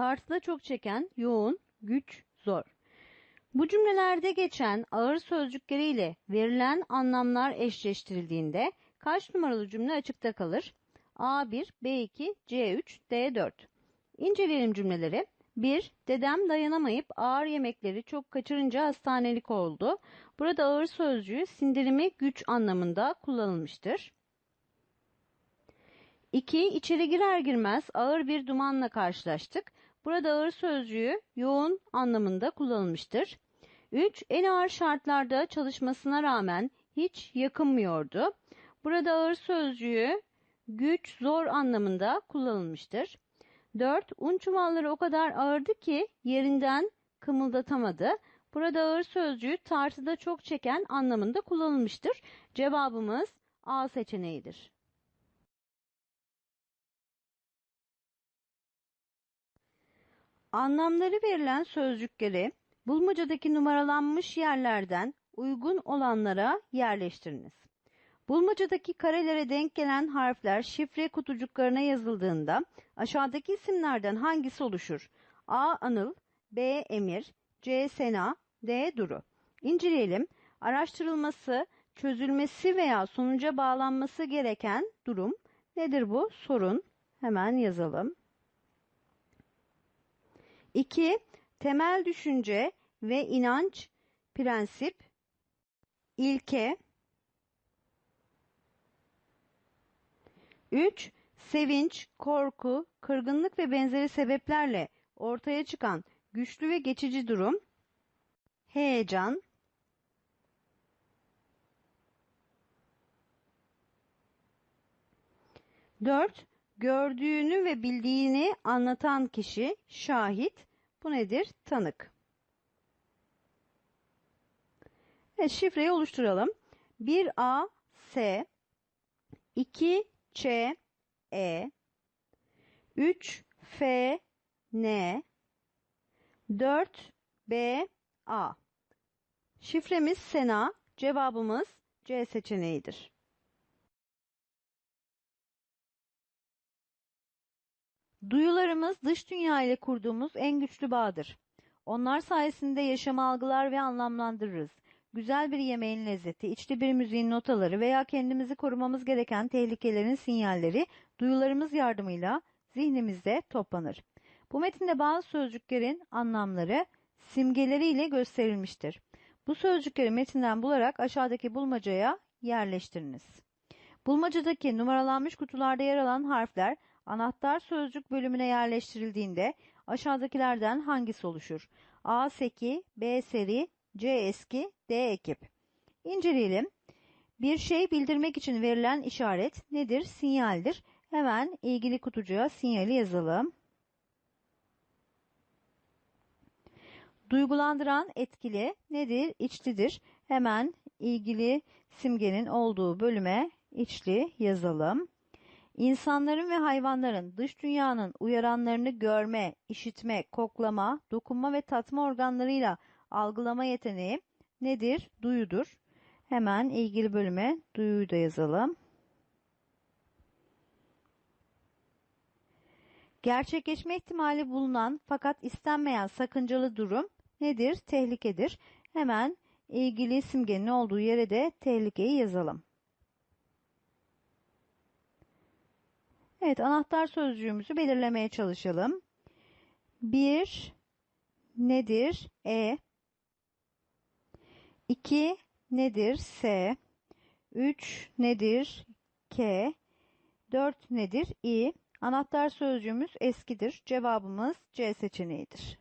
Tartıda çok çeken, yoğun, güç, zor. Bu cümlelerde geçen ağır sözcükleriyle verilen anlamlar eşleştirildiğinde kaç numaralı cümle açıkta kalır? A1, B2, C3, D4. İnceleyelim cümleleri. 1. Dedem dayanamayıp ağır yemekleri çok kaçırınca hastanelik oldu. Burada ağır sözcüğü sindirimi güç anlamında kullanılmıştır. 2. İçeri girer girmez ağır bir dumanla karşılaştık. Burada ağır sözcüğü yoğun anlamında kullanılmıştır. 3. En ağır şartlarda çalışmasına rağmen hiç yakınmıyordu. Burada ağır sözcüğü güç, zor anlamında kullanılmıştır. 4. Un çuvalları o kadar ağırdı ki yerinden kımıldatamadı. Burada ağır sözcüğü tartıda çok çeken anlamında kullanılmıştır. Cevabımız A seçeneğidir. Anlamları verilen sözcükleri bulmacadaki numaralanmış yerlerden uygun olanlara yerleştiriniz. Bulmacadaki karelere denk gelen harfler şifre kutucuklarına yazıldığında aşağıdaki isimlerden hangisi oluşur? A. Anıl B. Emir C. Sena D. Duru. İnceleyelim. Araştırılması, çözülmesi veya sonuca bağlanması gereken durum nedir bu? Sorun. Hemen yazalım. 2. Temel düşünce ve inanç, prensip, ilke. 3. Sevinç, korku, kırgınlık ve benzeri sebeplerle ortaya çıkan güçlü ve geçici durum. Heyecan. Dört, gördüğünü ve bildiğini anlatan kişi şahit. Bu nedir? Tanık. Evet, şifreyi oluşturalım. 1A S 2 Ç E 3 F N 4 B A Şifremiz Sena, cevabımız C seçeneğidir. Duyularımız dış dünya ile kurduğumuz en güçlü bağdır. Onlar sayesinde yaşamı algılar ve anlamlandırırız. Güzel bir yemeğin lezzeti, içli bir müziğin notaları veya kendimizi korumamız gereken tehlikelerin sinyalleri duyularımız yardımıyla zihnimizde toplanır. Bu metinde bazı sözcüklerin anlamları simgeleriyle gösterilmiştir. Bu sözcükleri metinden bularak aşağıdaki bulmacaya yerleştiriniz. Bulmacadaki numaralanmış kutularda yer alan harfler anahtar sözcük bölümüne yerleştirildiğinde aşağıdakilerden hangisi oluşur? A seki, B seri, C eski, D ekip. İnceleyelim. Bir şey bildirmek için verilen işaret nedir? Sinyaldir. Hemen ilgili kutucuğa sinyali yazalım. Duygulandıran etkili nedir? İçlidir. Hemen ilgili simgenin olduğu bölüme içli yazalım. İnsanların ve hayvanların dış dünyanın uyaranlarını görme, işitme, koklama, dokunma ve tatma organlarıyla algılama yeteneği nedir? Duyudur. Hemen ilgili bölüme duyuyu da yazalım. Gerçekleşme ihtimali bulunan fakat istenmeyen sakıncalı durum nedir? Tehlikedir. Hemen ilgili simgenin olduğu yere de tehlikeyi yazalım. Evet anahtar sözcüğümüzü belirlemeye çalışalım. Bir nedir? E 2 nedir? S 3 nedir? K 4 nedir? İ Anahtar sözcüğümüz eskidir. Cevabımız C seçeneğidir.